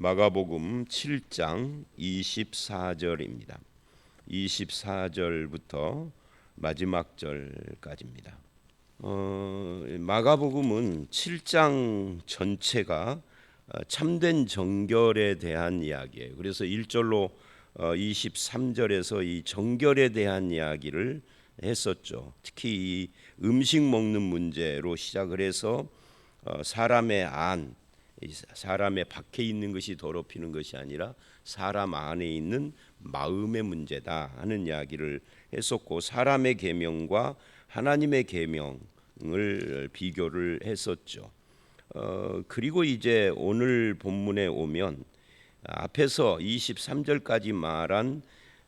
마가복음 7장 24절입니다. 24절부터 마지막 절까지입니다. 어, 마가복음은 7장 전체가 어, 참된 정결에 대한 이야기예요. 그래서 1절로 23절에서 이 정결에 대한 이야기를 했었죠. 특히 이 음식 먹는 문제로 시작을 해서 어, 사람의 안, 사람의 밖에 있는 것이 더럽히는 것이 아니라 사람 안에 있는 마음의 문제다 하는 이야기를 했었고 사람의 계명과 하나님의 계명을 비교를 했었죠. 어, 그리고 이제 오늘 본문에 오면 앞에서 23절까지 말한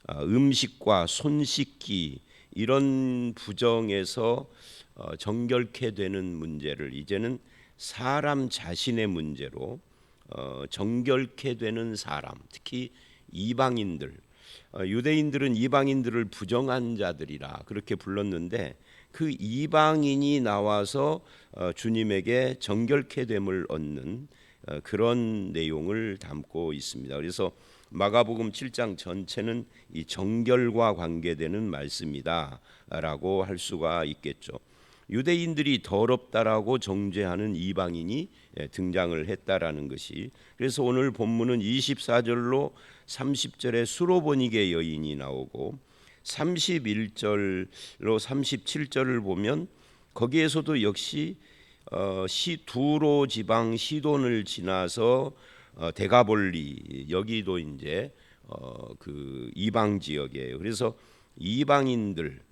어, 음식과 손 씻기 이런 부정에서 어, 정결케 되는 문제를 이제는 사람 자신의 문제로 어, 정결케 되는 사람, 특히 이방인들, 어, 유대인들은 이방인들을 부정한 자들이라 그렇게 불렀는데 그 이방인이 나와서 어, 주님에게 정결케 됨을 얻는 어, 그런 내용을 담고 있습니다. 그래서 마가복음 7장 전체는 이 정결과 관계되는 말씀이다라고 할 수가 있겠죠. 유대인들이 더럽다라고 정죄하는 이방인이 예, 등장을 했다라는 것이 그래서 오늘 본문은 24절로 30절에 수로보니게 여인이 나오고 31절로 37절을 보면 거기에서도 역시 어, 시 두로 지방 시돈을 지나서 어, 대가볼리 여기도 이제 어, 그 이방 지역이에요. 그래서 이방인들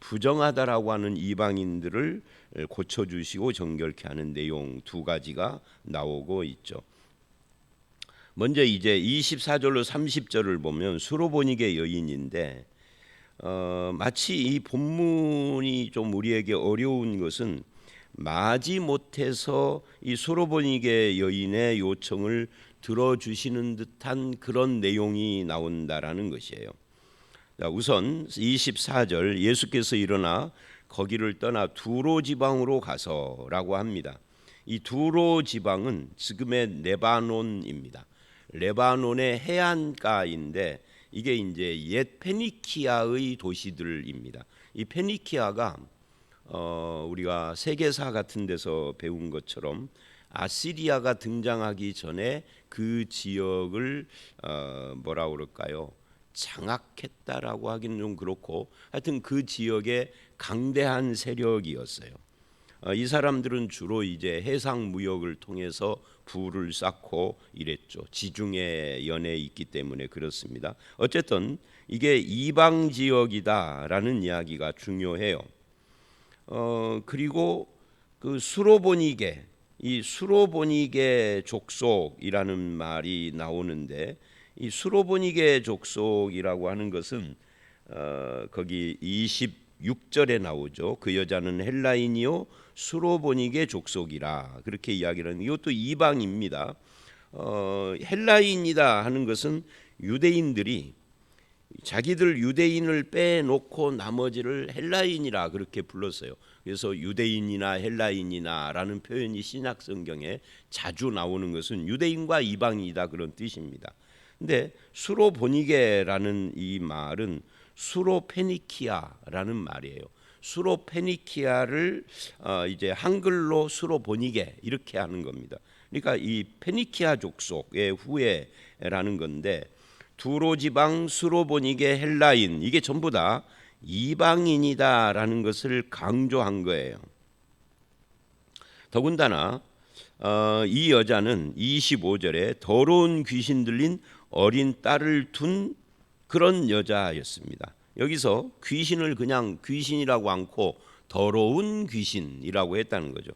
부정하다라고 하는 이방인들을 고쳐 주시고 정결케 하는 내용 두 가지가 나오고 있죠. 먼저 이제 24절로 30절을 보면 수로보니게 여인인데 어, 마치 이 본문이 좀 우리에게 어려운 것은 마지 못해서 이 수로보니게 여인의 요청을 들어주시는 듯한 그런 내용이 나온다라는 것이에요. 우선 24절 예수께서 일어나 거기를 떠나 두로 지방으로 가서라고 합니다. 이 두로 지방은 지금의 레바논입니다. 레바논의 해안가인데 이게 이제 옛 페니키아의 도시들입니다. 이 페니키아가 어, 우리가 세계사 같은 데서 배운 것처럼 아시리아가 등장하기 전에 그 지역을 어, 뭐라 그럴까요? 장악했다라고 하기는 좀 그렇고 하여튼 그 지역의 강대한 세력이었어요. 어, 이 사람들은 주로 이제 해상 무역을 통해서 부를 쌓고 이랬죠. 지중해 연에 있기 때문에 그렇습니다. 어쨌든 이게 이방 지역이다라는 이야기가 중요해요. 어 그리고 그 수로보니게 이 수로보니게 족속이라는 말이 나오는데 이 수로보니게 족속이라고 하는 것은 어, 거기 26절에 나오죠. 그 여자는 헬라인이요 수로보니게 족속이라 그렇게 이야기를 하는 이것도 이방입니다. 어, 헬라인이다 하는 것은 유대인들이 자기들 유대인을 빼놓고 나머지를 헬라인이라 그렇게 불렀어요. 그래서 유대인이나 헬라인이나라는 표현이 신약 성경에 자주 나오는 것은 유대인과 이방이다 그런 뜻입니다. 근데 수로보니게라는 이 말은 수로페니키아라는 말이에요. 수로페니키아를 어 이제 한글로 수로보니게 이렇게 하는 겁니다. 그러니까 이 페니키아 족속의 후예라는 건데 두로 지방 수로보니게 헬라인 이게 전부 다 이방인이다라는 것을 강조한 거예요. 더군다나 어, 이 여자는 25절에 더러운 귀신 들린 어린 딸을 둔 그런 여자였습니다. 여기서 귀신을 그냥 귀신이라고 않고 더러운 귀신이라고 했다는 거죠.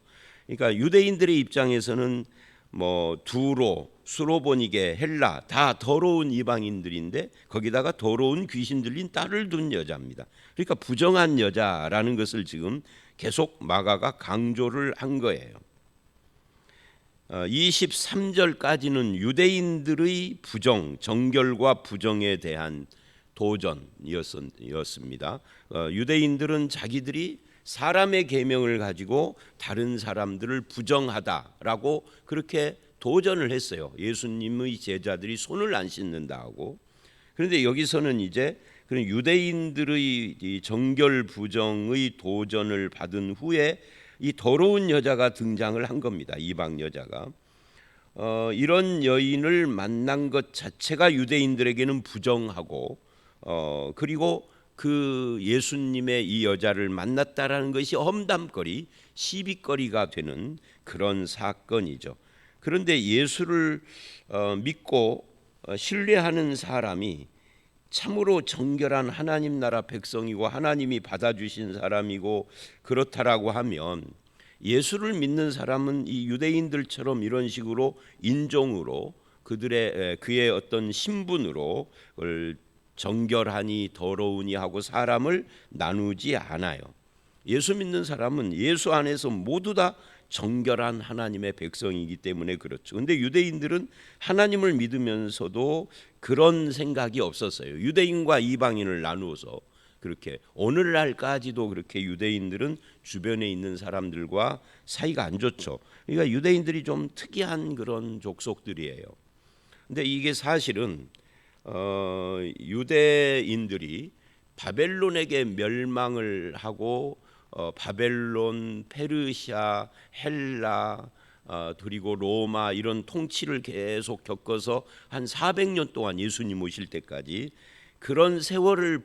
그러니까 유대인들의 입장에서는 뭐 두로, 수로보니게, 헬라 다 더러운 이방인들인데 거기다가 더러운 귀신 들린 딸을 둔 여자입니다. 그러니까 부정한 여자라는 것을 지금 계속 마가가 강조를 한 거예요. 23절까지는 어, 유대인들의 부정, 정결과 부정에 대한 도전이었습니다. 어, 유대인들은 자기들이 사람의 계명을 가지고 다른 사람들을 부정하다라고 그렇게 도전을 했어요. 예수님의 제자들이 손을 안 씻는다 하고 그런데 여기서는 이제 그런 유대인들의 이 정결 부정의 도전을 받은 후에 이 더러운 여자가 등장을 한 겁니다. 이방 여자가 어, 이런 여인을 만난 것 자체가 유대인들에게는 부정하고 어, 그리고 그 예수님의 이 여자를 만났다라는 것이 험담거리, 시비거리가 되는 그런 사건이죠. 그런데 예수를 어, 믿고 어, 신뢰하는 사람이 참으로 정결한 하나님 나라 백성이고 하나님이 받아주신 사람이고 그렇다라고 하면 예수를 믿는 사람은 이 유대인들처럼 이런 식으로 인종으로 그들의 에, 그의 어떤 신분으로 정결하니 더러우니 하고 사람을 나누지 않아요. 예수 믿는 사람은 예수 안에서 모두 다 정결한 하나님의 백성이기 때문에 그렇죠. 근데 유대인들은 하나님을 믿으면서도 그런 생각이 없었어요. 유대인과 이방인을 나누어서 그렇게 오늘날까지도 그렇게 유대인들은 주변에 있는 사람들과 사이가 안 좋죠. 그러니까 유대인들이 좀 특이한 그런 족속들이에요. 근데 이게 사실은 어, 유대인들이 바벨론에게 멸망을 하고 어, 바벨론, 페르시아, 헬라 어, 그리고 로마 이런 통치를 계속 겪어서 한 400년 동안 예수님 오실 때까지 그런 세월을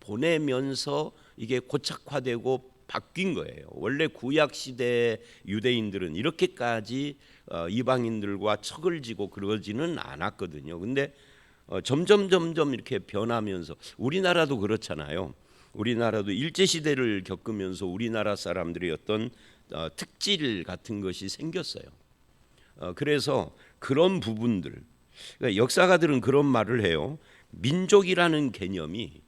보내면서 이게 고착화되고 바뀐 거예요. 원래 구약 시대 유대인들은 이렇게까지 어, 이방인들과 척을 지고 그러지는 않았거든요. 근데 어, 점점 점점 이렇게 변하면서 우리나라도 그렇잖아요. 우리나라도 일제 시대를 겪으면서 우리나라 사람들의 어떤 어, 특질 같은 것이 생겼어요. 어, 그래서 그런 부분들 그러니까 역사가들은 그런 말을 해요. 민족이라는 개념이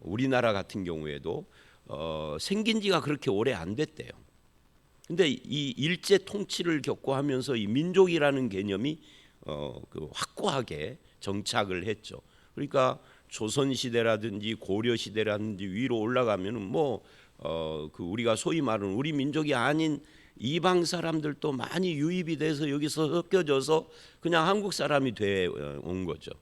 우리나라 같은 경우에도 어, 생긴 지가 그렇게 오래 안 됐대요. 근데 이 일제 통치를 겪고 하면서 이 민족이라는 개념이 어, 그 확고하게 정착을 했죠. 그러니까 조선 시대라든지 고려 시대라든지 위로 올라가면은 뭐 어 그 우리가 소위 말하는 우리 민족이 아닌 이방 사람들도 많이 유입이 돼서 여기서 섞여져서 그냥 한국 사람이 돼 온 거죠.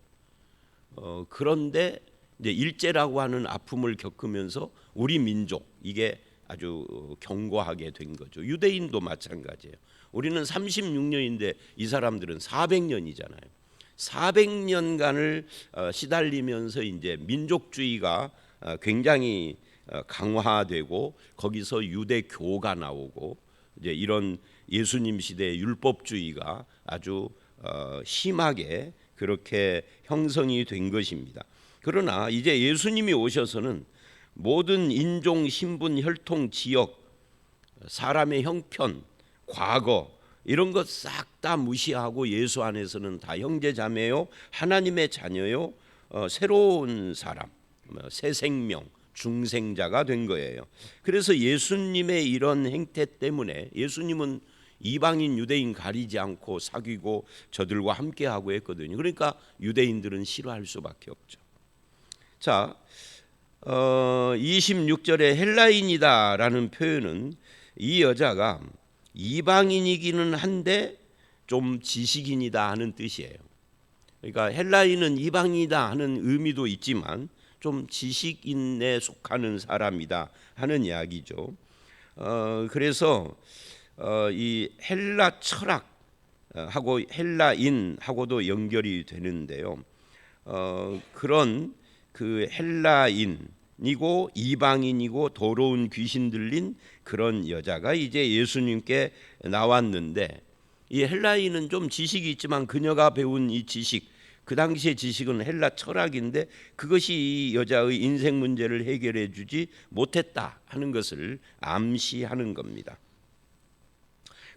어 그런데 이제 일제라고 하는 아픔을 겪으면서 우리 민족 이게 아주 견고하게 된 거죠. 유대인도 마찬가지예요. 우리는 36년인데 이 사람들은 400년이잖아요. 400년간을 어, 시달리면서 이제 민족주의가 어, 굉장히 어, 강화되고 거기서 유대 교가 나오고 이제 이런 예수님 시대의 율법주의가 아주 심하게 그렇게 형성이 된 것입니다. 그러나 이제 예수님이 오셔서는 모든 인종, 신분, 혈통, 지역, 사람의 형편, 과거 이런 것 싹 다 무시하고 예수 안에서는 다 형제 자매요 하나님의 자녀요 어, 새로운 사람 뭐, 새 생명 중생자가 된 거예요. 그래서 예수님의 이런 행태 때문에 예수님은 이방인 유대인 가리지 않고 사귀고 저들과 함께 하고 했거든요. 그러니까 유대인들은 싫어할 수밖에 없죠. 자, 어, 26절에 헬라인이다라는 표현은 이 여자가 이방인이기는 한데 좀 지식인이다 하는 뜻이에요. 그러니까 헬라인은 이방이다 하는 의미도 있지만 좀 지식인에 속하는 사람이다 하는 이야기죠. 어, 그래서 어, 이 헬라 철학하고 헬라인하고도 연결이 되는데요. 어, 그런 그 헬라인 이고 이방인이고 더러운 귀신 들린 그런 여자가 이제 예수님께 나왔는데 이 헬라인은 좀 지식이 있지만 그녀가 배운 이 지식 그 당시의 지식은 헬라 철학인데 그것이 이 여자의 인생 문제를 해결해 주지 못했다 하는 것을 암시하는 겁니다.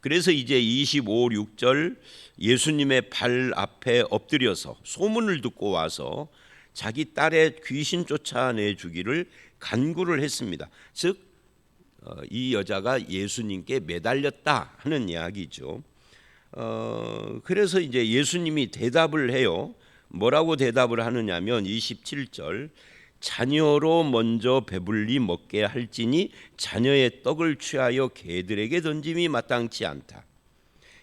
그래서 이제 25, 6절 예수님의 발 앞에 엎드려서 소문을 듣고 와서 자기 딸의 귀신 쫓아내 주기를 간구를 했습니다. 즉, 어, 이 여자가 예수님께 매달렸다 하는 이야기죠. 어, 그래서 이제 예수님이 대답을 해요. 뭐라고 대답을 하느냐면 27절 자녀로 먼저 배불리 먹게 할지니 자녀의 떡을 취하여 개들에게 던짐이 마땅치 않다.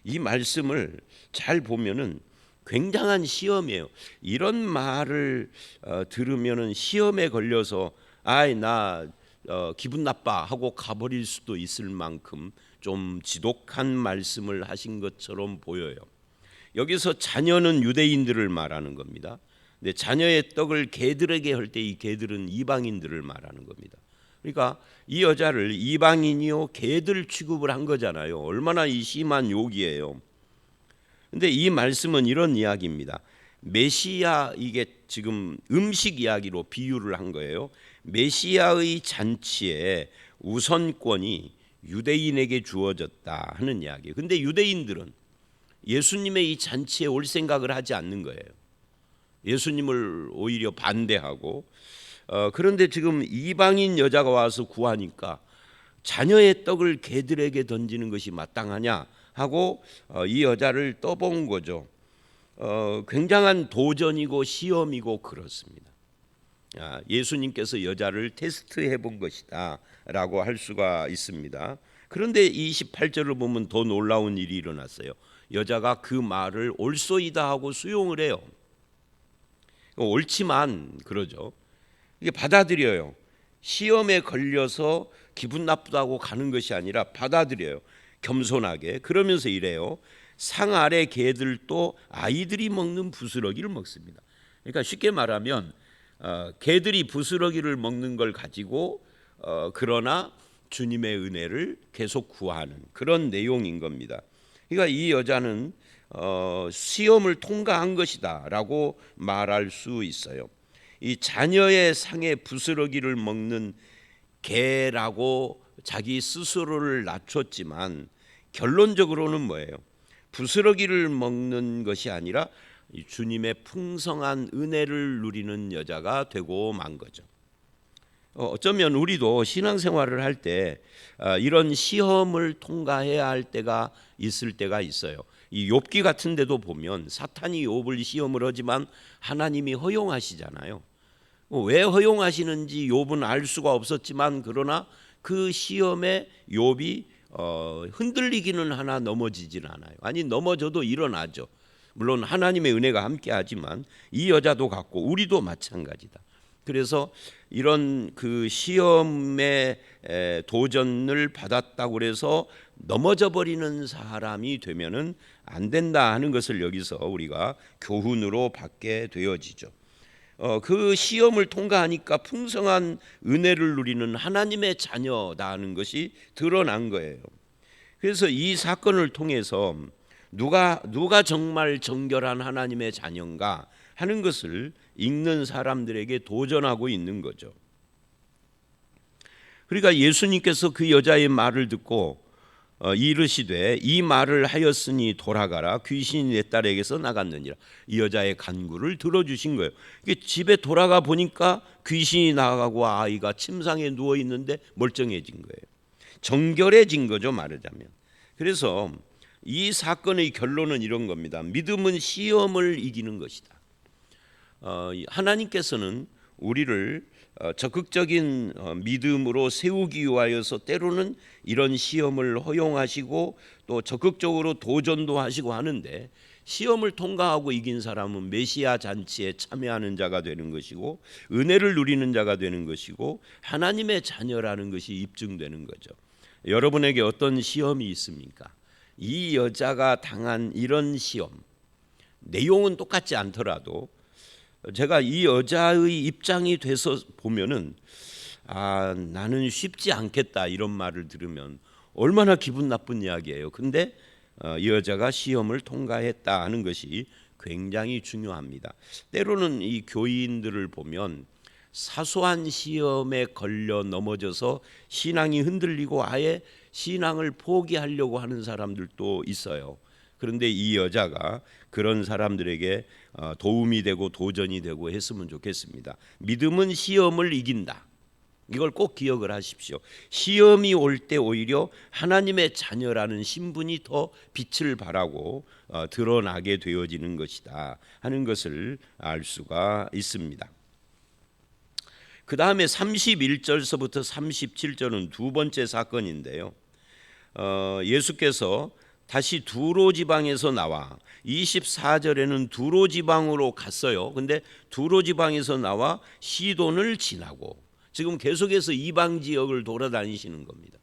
이 말씀을 잘 보면은 굉장한 시험이에요. 이런 말을 어, 들으면은 시험에 걸려서 아이 나 어, 기분 나빠 하고 가버릴 수도 있을 만큼 좀 지독한 말씀을 하신 것처럼 보여요. 여기서 자녀는 유대인들을 말하는 겁니다. 근데 자녀의 떡을 개들에게 할 때 이 개들은 이방인들을 말하는 겁니다. 그러니까 이 여자를 이방인이요 개들 취급을 한 거잖아요. 얼마나 이 심한 욕이에요. 근데 이 말씀은 이런 이야기입니다. 메시아 이게 지금 음식 이야기로 비유를 한 거예요. 메시아의 잔치에 우선권이 유대인에게 주어졌다 하는 이야기예요. 근데 유대인들은 예수님의 이 잔치에 올 생각을 하지 않는 거예요. 예수님을 오히려 반대하고 어, 그런데 지금 이방인 여자가 와서 구하니까 자녀의 떡을 개들에게 던지는 것이 마땅하냐 하고 어, 이 여자를 떠본 거죠. 어, 굉장한 도전이고 시험이고 그렇습니다. 아, 예수님께서 여자를 테스트해 본 것이다라고 할 수가 있습니다. 그런데 28절을 보면 더 놀라운 일이 일어났어요. 여자가 그 말을 옳소이다 하고 수용을 해요. 옳지만 그러죠. 이게 받아들여요. 시험에 걸려서 기분 나쁘다고 가는 것이 아니라 받아들여요. 겸손하게. 그러면서 이래요. 상 아래 개들도 아이들이 먹는 부스러기를 먹습니다. 그러니까 쉽게 말하면 어, 개들이 부스러기를 먹는 걸 가지고 어, 그러나 주님의 은혜를 계속 구하는 그런 내용인 겁니다. 그러니까 이 여자는 어, 시험을 통과한 것이다라고 말할 수 있어요. 이 자녀의 상에 부스러기를 먹는 개라고 자기 스스로를 낮췄지만 결론적으로는 뭐예요? 부스러기를 먹는 것이 아니라 주님의 풍성한 은혜를 누리는 여자가 되고 만 거죠. 어, 어쩌면 우리도 신앙생활을 할때 아, 이런 시험을 통과해야 할 때가 있을 때가 있어요. 이 욥기 같은 데도 보면 사탄이 욥을 시험을 하지만 하나님이 허용하시잖아요. 어, 왜 허용하시는지 욥은 알 수가 없었지만 그러나 그 시험에 욥이 어, 흔들리기는 하나 넘어지진 않아요. 아니 넘어져도 일어나죠. 물론 하나님의 은혜가 함께하지만 이 여자도 같고 우리도 마찬가지다. 그래서 이런 그 시험의 도전을 받았다고 그래서 넘어져 버리는 사람이 되면은 안 된다 하는 것을 여기서 우리가 교훈으로 받게 되어지죠. 어, 그 시험을 통과하니까 풍성한 은혜를 누리는 하나님의 자녀다는 것이 드러난 거예요. 그래서 이 사건을 통해서 누가 누가 정말 정결한 하나님의 자녀인가 하는 것을 읽는 사람들에게 도전하고 있는 거죠. 그러니까 예수님께서 그 여자의 말을 듣고 어, 이르시되 이 말을 하였으니 돌아가라 귀신이 내 딸에게서 나갔느니라 이 여자의 간구를 들어주신 거예요. 집에 돌아가 보니까 귀신이 나가고 아이가 침상에 누워 있는데 멀쩡해진 거예요. 정결해진 거죠 말하자면. 그래서 이 사건의 결론은 이런 겁니다. 믿음은 시험을 이기는 것이다. 어, 하나님께서는 우리를 어, 적극적인 어, 믿음으로 세우기 위하여서 때로는 이런 시험을 허용하시고 또 적극적으로 도전도 하시고 하는데 시험을 통과하고 이긴 사람은 메시아 잔치에 참여하는 자가 되는 것이고 은혜를 누리는 자가 되는 것이고 하나님의 자녀라는 것이 입증되는 거죠. 여러분에게 어떤 시험이 있습니까? 이 여자가 당한 이런 시험 내용은 똑같지 않더라도 제가 이 여자의 입장이 돼서 보면은 아 나는 쉽지 않겠다 이런 말을 들으면 얼마나 기분 나쁜 이야기예요. 근데 어, 이 여자가 시험을 통과했다 하는 것이 굉장히 중요합니다. 때로는 이 교인들을 보면 사소한 시험에 걸려 넘어져서 신앙이 흔들리고 아예 신앙을 포기하려고 하는 사람들도 있어요. 그런데 이 여자가 그런 사람들에게 어, 도움이 되고 도전이 되고 했으면 좋겠습니다. 믿음은 시험을 이긴다. 이걸 꼭 기억을 하십시오. 시험이 올 때 오히려 하나님의 자녀라는 신분이 더 빛을 발하고 어, 드러나게 되어지는 것이다 하는 것을 알 수가 있습니다. 그 다음에 31절서부터 37절은 두 번째 사건인데요. 어, 예수께서 다시 두로 지방에서 나와 24절에는 두로 지방으로 갔어요. 근데 두로 지방에서 나와 시돈을 지나고 지금 계속해서 이방 지역을 돌아다니시는 겁니다.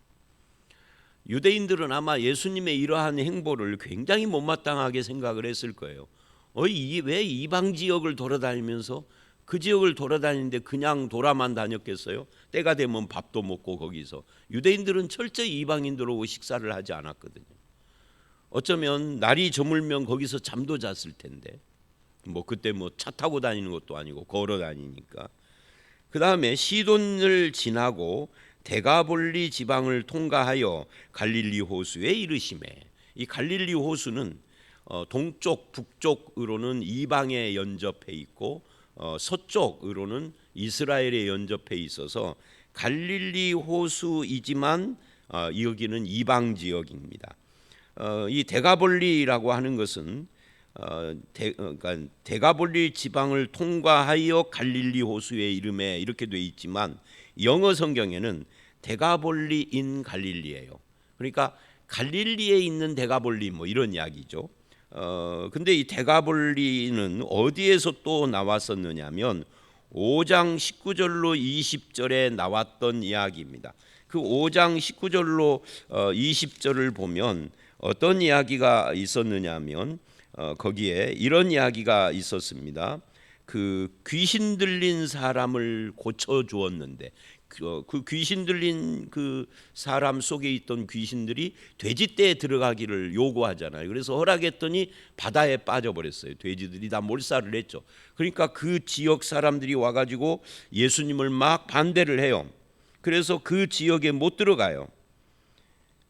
유대인들은 아마 예수님의 이러한 행보를 굉장히 못마땅하게 생각을 했을 거예요. 어, 이, 왜 이방 지역을 돌아다니면서 그 지역을 돌아다니는데 그냥 돌아만 다녔겠어요? 때가 되면 밥도 먹고 거기서 유대인들은 철저히 이방인들하고 식사를 하지 않았거든요. 어쩌면 날이 저물면 거기서 잠도 잤을 텐데 뭐 그때 뭐 차 타고 다니는 것도 아니고 걸어 다니니까 그 다음에 시돈을 지나고 대가볼리 지방을 통과하여 갈릴리 호수에 이르심에 이 갈릴리 호수는 어, 동쪽 북쪽으로는 이방에 연접해 있고 어, 서쪽으로는 이스라엘에 연접해 있어서 갈릴리 호수이지만 어, 여기는 이방 지역입니다. 어, 이 대가볼리라고 하는 것은 어, 대, 어, 그러니까 대가볼리 지방을 통과하여 갈릴리 호수에 이름에 이렇게 돼 있지만 영어 성경에는 대가볼리인 갈릴리예요. 그러니까 갈릴리에 있는 대가볼리 뭐 이런 이야기죠. 어 근데 이 대가볼리는 어디에서 또 나왔었느냐면 5장 19절로 20절에 나왔던 이야기입니다. 그 5장 19절로 어 20절을 보면 어떤 이야기가 있었느냐면 어 거기에 이런 이야기가 있었습니다. 그 귀신 들린 사람을 고쳐 주었는데 그, 어, 그 귀신 들린 그 사람 속에 있던 귀신들이 돼지떼에 들어가기를 요구하잖아요. 그래서 허락했더니 바다에 빠져버렸어요. 돼지들이 다 몰살을 했죠. 그러니까 그 지역 사람들이 와가지고 예수님을 막 반대를 해요. 그래서 그 지역에 못 들어가요.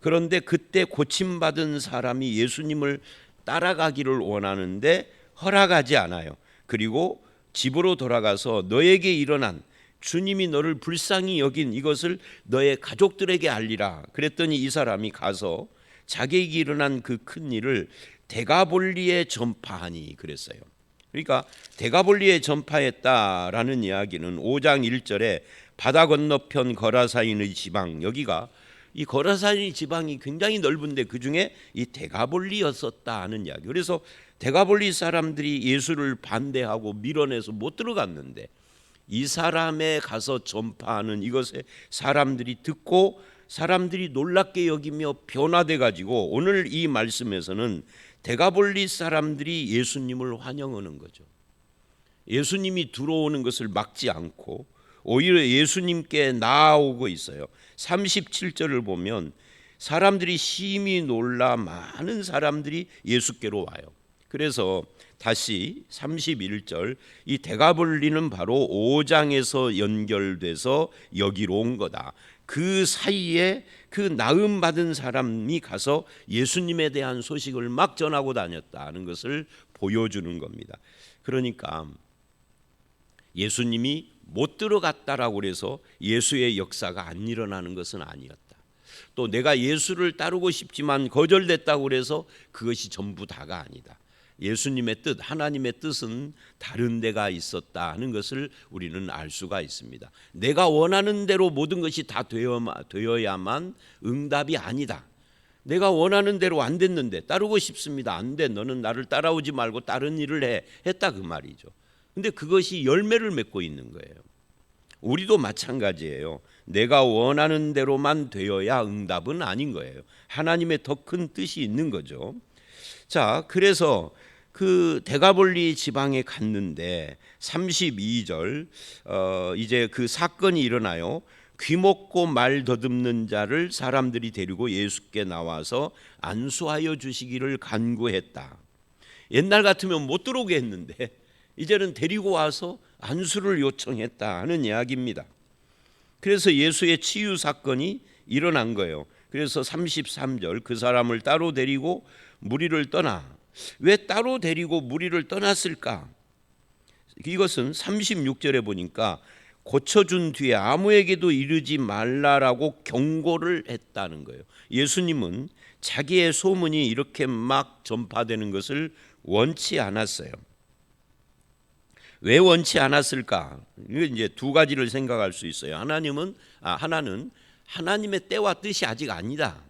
그런데 그때 고침받은 사람이 예수님을 따라가기를 원하는데 허락하지 않아요. 그리고 집으로 돌아가서 너에게 일어난 주님이 너를 불쌍히 여긴 이것을 너의 가족들에게 알리라. 그랬더니 이 사람이 가서 자기에게 일어난 그 큰 일을 대가볼리에 전파하니 그랬어요. 그러니까 대가볼리에 전파했다라는 이야기는 5장 1절에 바다 건너편 거라사인의 지방 여기가 이 거라사인 지방이 굉장히 넓은데 그 중에 이 대가볼리였었다 하는 이야기. 그래서 대가볼리 사람들이 예수를 반대하고 밀어내서 못 들어갔는데 이 사람에 가서 전파하는 이것에 사람들이 듣고 사람들이 놀랍게 여기며 변화돼 가지고 오늘 이 말씀에서는 대가볼리 사람들이 예수님을 환영하는 거죠. 예수님이 들어오는 것을 막지 않고 오히려 예수님께 나아오고 있어요. 37절을 보면 사람들이 심히 놀라 많은 사람들이 예수께로 와요. 그래서 다시 31절 이 대가볼리는 바로 5장에서 연결돼서 여기로 온 거다. 그 사이에 그 나음 받은 사람이 가서 예수님에 대한 소식을 막 전하고 다녔다는 것을 보여주는 겁니다. 그러니까 예수님이 못 들어갔다라고 그래서 예수의 역사가 안 일어나는 것은 아니었다. 또 내가 예수를 따르고 싶지만 거절됐다고 그래서 그것이 전부 다가 아니다. 예수님의 뜻, 하나님의 뜻은 다른 데가 있었다 하는 것을 우리는 알 수가 있습니다. 내가 원하는 대로 모든 것이 다 되어야만 응답이 아니다. 내가 원하는 대로 안 됐는데 따르고 싶습니다. 안 돼. 너는 나를 따라오지 말고 다른 일을 해. 했다 그 말이죠. 근데 그것이 열매를 맺고 있는 거예요. 우리도 마찬가지예요. 내가 원하는 대로만 되어야 응답은 아닌 거예요. 하나님의 더 큰 뜻이 있는 거죠. 자, 그래서 그 대가볼리 지방에 갔는데 32절 어 이제 그 사건이 일어나요. 귀먹고 말 더듬는 자를 사람들이 데리고 예수께 나와서 안수하여 주시기를 간구했다. 옛날 같으면 못 들어오게 했는데 이제는 데리고 와서 안수를 요청했다 하는 이야기입니다. 그래서 예수의 치유 사건이 일어난 거예요. 그래서 33절 그 사람을 따로 데리고 무리를 떠나 왜 따로 데리고 무리를 떠났을까? 이것은 36절에 보니까 고쳐준 뒤에 아무에게도 이르지 말라라고 경고를 했다는 거예요. 예수님은 자기의 소문이 이렇게 막 전파되는 것을 원치 않았어요. 왜 원치 않았을까? 이거 이제 두 가지를 생각할 수 있어요. 하나님은 아 하나는 하나님의 때와 뜻이 아직 아니다.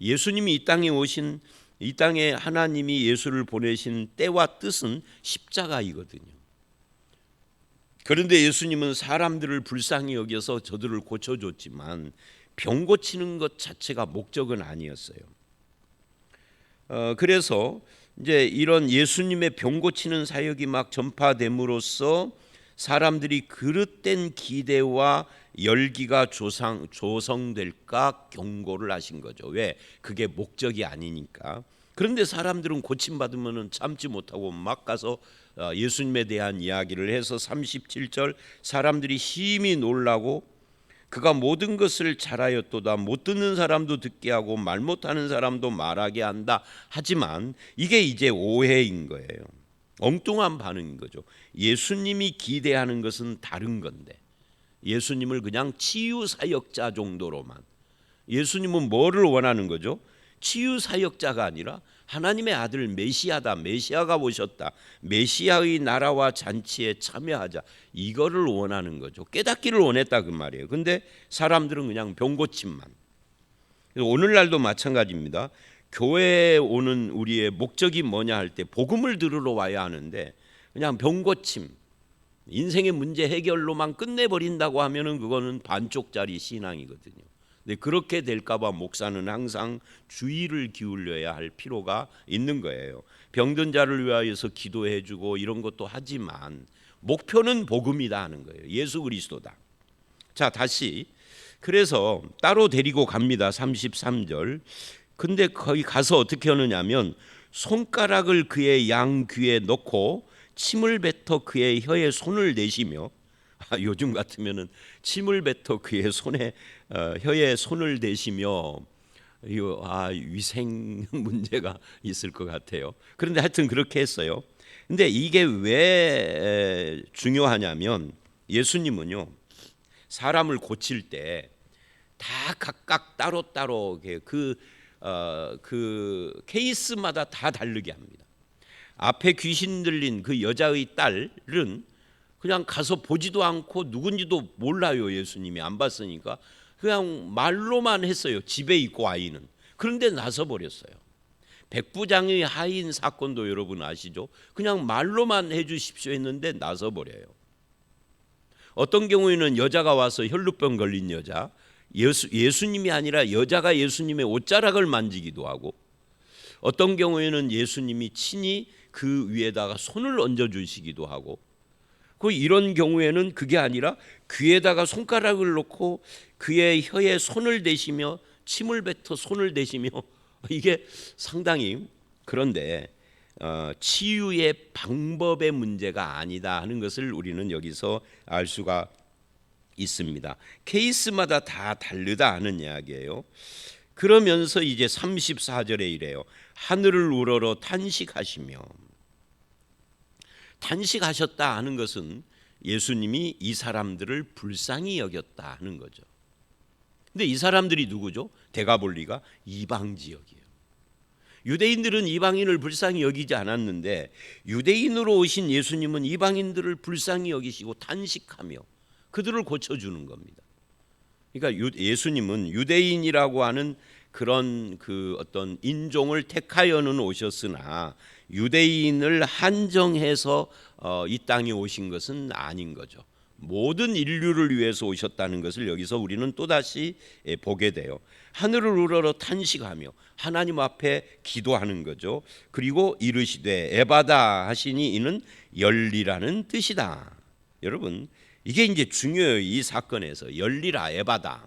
예수님이 이 땅에 오신 이 땅에 하나님이 예수를 보내신 때와 뜻은 십자가이거든요. 그런데 예수님은 사람들을 불쌍히 여겨서 저들을 고쳐줬지만 병 고치는 것 자체가 목적은 아니었어요. 어, 그래서 이제 이런 예수님의 병 고치는 사역이 막 전파됨으로써 사람들이 그릇된 기대와 열기가 조상, 조성될까 경고를 하신 거죠. 왜? 그게 목적이 아니니까. 그런데 사람들은 고침 받으면은 참지 못하고 막 가서 어, 예수님에 대한 이야기를 해서 37절 사람들이 심히 놀라고 그가 모든 것을 잘하였도다 못 듣는 사람도 듣게 하고 말 못하는 사람도 말하게 한다 하지만 이게 이제 오해인 거예요 엉뚱한 반응인 거죠. 예수님이 기대하는 것은 다른 건데 예수님을 그냥 치유 사역자 정도로만. 예수님은 뭐를 원하는 거죠? 치유 사역자가 아니라 하나님의 아들 메시아다 메시아가 오셨다 메시아의 나라와 잔치에 참여하자. 이거를 원하는 거죠. 깨닫기를 원했다 그 말이에요. 근데 사람들은 그냥 병 고침만. 오늘날도 마찬가지입니다 교회에 오는 우리의 목적이 뭐냐 할 때 복음을 들으러 와야 하는데 그냥 병고침 인생의 문제 해결로만 끝내버린다고 하면은 그거는 반쪽짜리 신앙이거든요 근데 그렇게 될까봐 목사는 항상 주의를 기울여야 할 필요가 있는 거예요. 병든 자를 위하여서 기도해주고 이런 것도 하지만 목표는 복음이다 하는 거예요. 예수 그리스도다. 자 다시 그래서 따로 데리고 갑니다. 33절. 근데 거기 가서 어떻게 하느냐면 손가락을 그의 양 귀에 넣고 침을 뱉어 그의 혀에 손을 내시며 아, 요즘 같으면은 침을 뱉어 그의 손에 어, 혀에 손을 대시며 이거 아 위생 문제가 있을 것 같아요. 그런데 하여튼 그렇게 했어요. 근데 이게 왜 중요하냐면 예수님은요 사람을 고칠 때 다 각각 따로 따로 그 어, 그 케이스마다 다 다르게 합니다. 앞에 귀신 들린 그 여자의 딸은 그냥 가서 보지도 않고 누군지도 몰라요 예수님이. 안 봤으니까. 그냥 말로만 했어요 집에 있고 아이는. 그런데 나서 버렸어요. 백부장의 하인 사건도 여러분 아시죠? 그냥 말로만 해 주십시오 했는데 나서 버려요. 어떤 경우에는 여자가 와서 혈루병 걸린 여자 예수, 예수님이 아니라 여자가 예수님의 옷자락을 만지기도 하고 어떤 경우에는 예수님이 친히 그 위에다가 손을 얹어 주시기도 하고 그 이런 경우에는 그게 아니라 귀에다가 손가락을 놓고 그의 혀에 손을 대시며 침을 뱉어 손을 대시며 이게 상당히 그런데 어, 치유의 방법의 문제가 아니다 하는 것을 우리는 여기서 알 수가 있습니다. 케이스마다 다 다르다 하는 이야기예요. 그러면서 이제 34절에 이래요. 하늘을 우러러 탄식하시며 탄식하셨다 하는 것은 예수님이 이 사람들을 불쌍히 여겼다 하는 거죠. 근데 이 사람들이 누구죠? 대가볼리가 이방 지역이에요. 유대인들은 이방인을 불쌍히 여기지 않았는데 유대인으로 오신 예수님은 이방인들을 불쌍히 여기시고 탄식하며 그들을 고쳐주는 겁니다. 그러니까 예수님은 유대인이라고 하는 그런 그 어떤 인종을 택하여는 오셨으나 유대인을 한정해서 어, 이 땅에 오신 것은 아닌 거죠. 모든 인류를 위해서 오셨다는 것을 여기서 우리는 또다시 예, 보게 돼요. 하늘을 우러러 탄식하며 하나님 앞에 기도하는 거죠. 그리고 이르시되 에바다 하시니 이는 열리라는 뜻이다. 여러분 이게 이제 중요해요. 이 사건에서 열리라 에바다.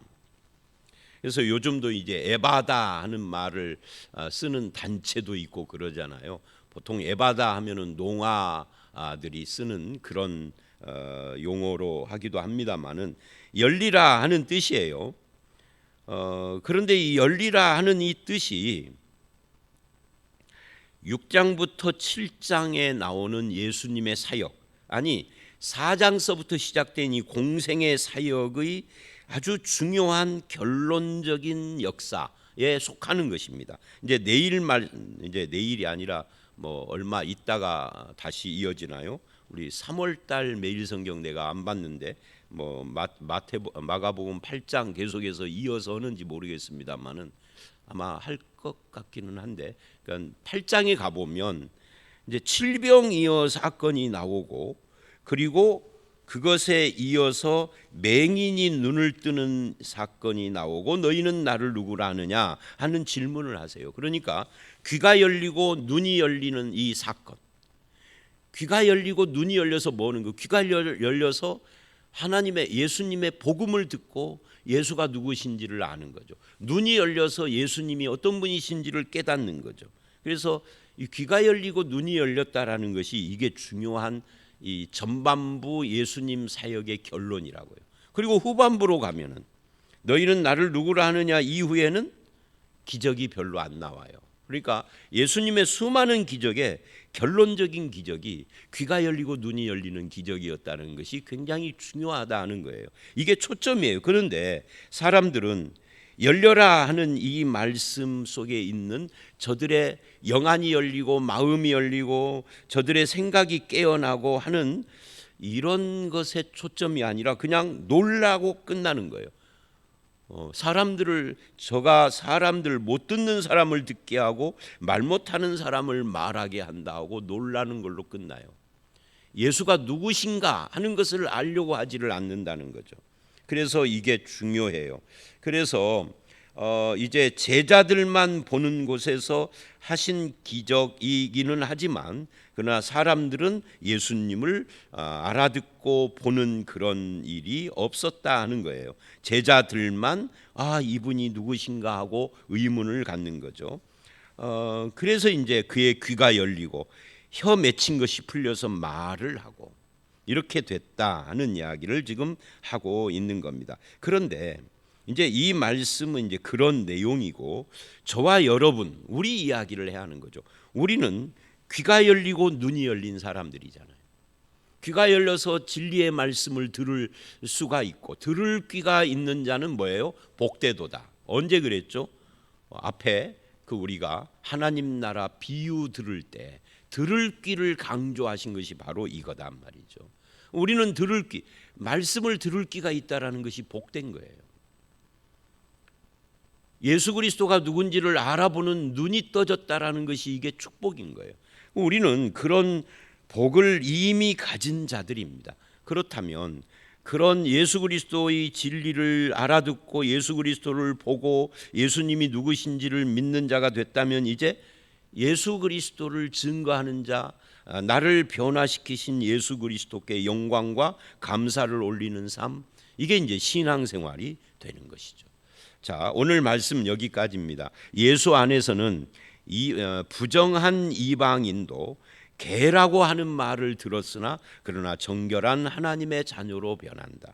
그래서 요즘도 이제 에바다 하는 말을 어, 쓰는 단체도 있고 그러잖아요. 보통 에바다 하면은 농아들이 쓰는 그런 어, 용어로 하기도 합니다만은 열리라 하는 뜻이에요. 어, 그런데 이 열리라 하는 이 뜻이 6장부터 7장에 나오는 예수님의 사역 아니 4장서부터 시작된 이 공생의 사역의 아주 중요한 결론적인 역사에 속하는 것입니다. 이제 내일 말 이제 내일이 아니라 뭐 얼마 있다가 다시 이어지나요? 우리 3월 달 매일 성경 내가 안 봤는데 뭐 마, 마태 마가복음 8장 계속해서 이어서 하는지 모르겠습니다만은 아마 할 것 같기는 한데 그러니까 8장에 가 보면 이제 칠병이어 사건이 나오고 그리고 그것에 이어서 맹인이 눈을 뜨는 사건이 나오고 너희는 나를 누구라 하느냐 하는 질문을 하세요. 그러니까 귀가 열리고 눈이 열리는 이 사건. 귀가 열리고 눈이 열려서 뭐는 거? 귀가 열- 열려서 하나님의 예수님의 복음을 듣고 예수가 누구신지를 아는 거죠. 눈이 열려서 예수님이 어떤 분이신지를 깨닫는 거죠. 그래서 이 귀가 열리고 눈이 열렸다라는 것이 이게 중요한 이 전반부 예수님 사역의 결론이라고요. 그리고 후반부로 가면은 너희는 나를 누구라 하느냐 이후에는 기적이 별로 안 나와요. 그러니까 예수님의 수많은 기적에 결론적인 기적이 귀가 열리고 눈이 열리는 기적이었다는 것이 굉장히 중요하다는 거예요. 이게 초점이에요. 그런데 사람들은 열려라 하는 이 말씀 속에 있는 저들의 영안이 열리고 마음이 열리고 저들의 생각이 깨어나고 하는 이런 것에 초점이 아니라 그냥 놀라고 끝나는 거예요. 어, 사람들을 저가 사람들 못 듣는 사람을 듣게 하고 말 못하는 사람을 말하게 한다 하고 놀라는 걸로 끝나요. 예수가 누구신가 하는 것을 알려고 하지를 않는다는 거죠. 그래서 이게 중요해요. 그래서 어, 이제 제자들만 보는 곳에서 하신 기적이기는 하지만 그러나 사람들은 예수님을 아, 알아듣고 보는 그런 일이 없었다 하는 거예요. 제자들만 아 이분이 누구신가 하고 의문을 갖는 거죠. 어, 그래서 이제 그의 귀가 열리고 혀 맺힌 것이 풀려서 말을 하고 이렇게 됐다 하는 이야기를 지금 하고 있는 겁니다. 그런데 이제 이 말씀은 이제 그런 내용이고 저와 여러분 우리 이야기를 해야 하는 거죠. 우리는 귀가 열리고 눈이 열린 사람들이잖아요. 귀가 열려서 진리의 말씀을 들을 수가 있고 들을 귀가 있는 자는 뭐예요? 복되도다. 언제 그랬죠? 어, 앞에 그 우리가 하나님 나라 비유 들을 때 들을 귀를 강조하신 것이 바로 이거단 말이죠. 우리는 들을 귀, 말씀을 들을 귀가 있다라는 것이 복된 거예요. 예수 그리스도가 누군지를 알아보는 눈이 떠졌다라는 것이 이게 축복인 거예요. 우리는 그런 복을 이미 가진 자들입니다. 그렇다면 그런 예수 그리스도의 진리를 알아듣고 예수 그리스도를 보고 예수님이 누구신지를 믿는 자가 됐다면 이제 예수 그리스도를 증거하는 자 아, 나를 변화시키신 예수 그리스도께 영광과 감사를 올리는 삶 이게 이제 신앙생활이 되는 것이죠. 자, 오늘 말씀 여기까지입니다. 예수 안에서는 이 어, 부정한 이방인도 개라고 하는 말을 들었으나 그러나 정결한 하나님의 자녀로 변한다.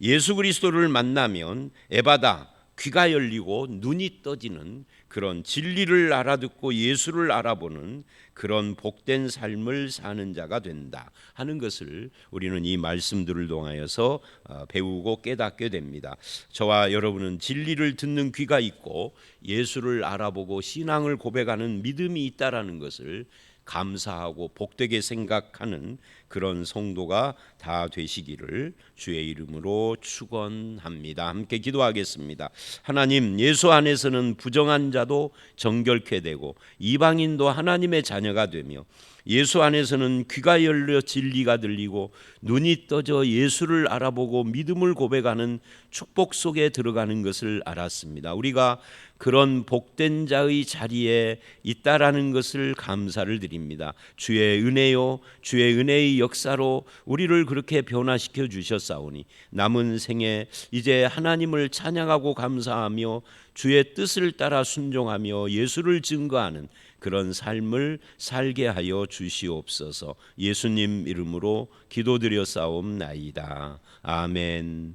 예수 그리스도를 만나면 에바다 귀가 열리고 눈이 떠지는 그런 진리를 알아듣고 예수를 알아보는 그런 복된 삶을 사는 자가 된다 하는 것을 우리는 이 말씀들을 통하여서 어, 배우고 깨닫게 됩니다. 저와 여러분은 진리를 듣는 귀가 있고 예수를 알아보고 신앙을 고백하는 믿음이 있다라는 것을 감사하고 복되게 생각하는 그런 성도가 다 되시기를 주의 이름으로 축원합니다. 함께 기도하겠습니다. 하나님 예수 안에서는 부정한 자도 정결케 되고 이방인도 하나님의 자녀가 되며 예수 안에서는 귀가 열려 진리가 들리고 눈이 떠져 예수를 알아보고 믿음을 고백하는 축복 속에 들어가는 것을 알았습니다. 우리가 그런 복된 자의 자리에 있다라는 것을 감사를 드립니다. 주의 은혜요, 주의 은혜의 역사로 우리를 그렇게 변화시켜 주셨사오니 남은 생에 이제 하나님을 찬양하고 감사하며 주의 뜻을 따라 순종하며 예수를 증거하는 그런 삶을 살게 하여 주시옵소서. 예수님 이름으로 기도드려 싸움나이다. 아멘.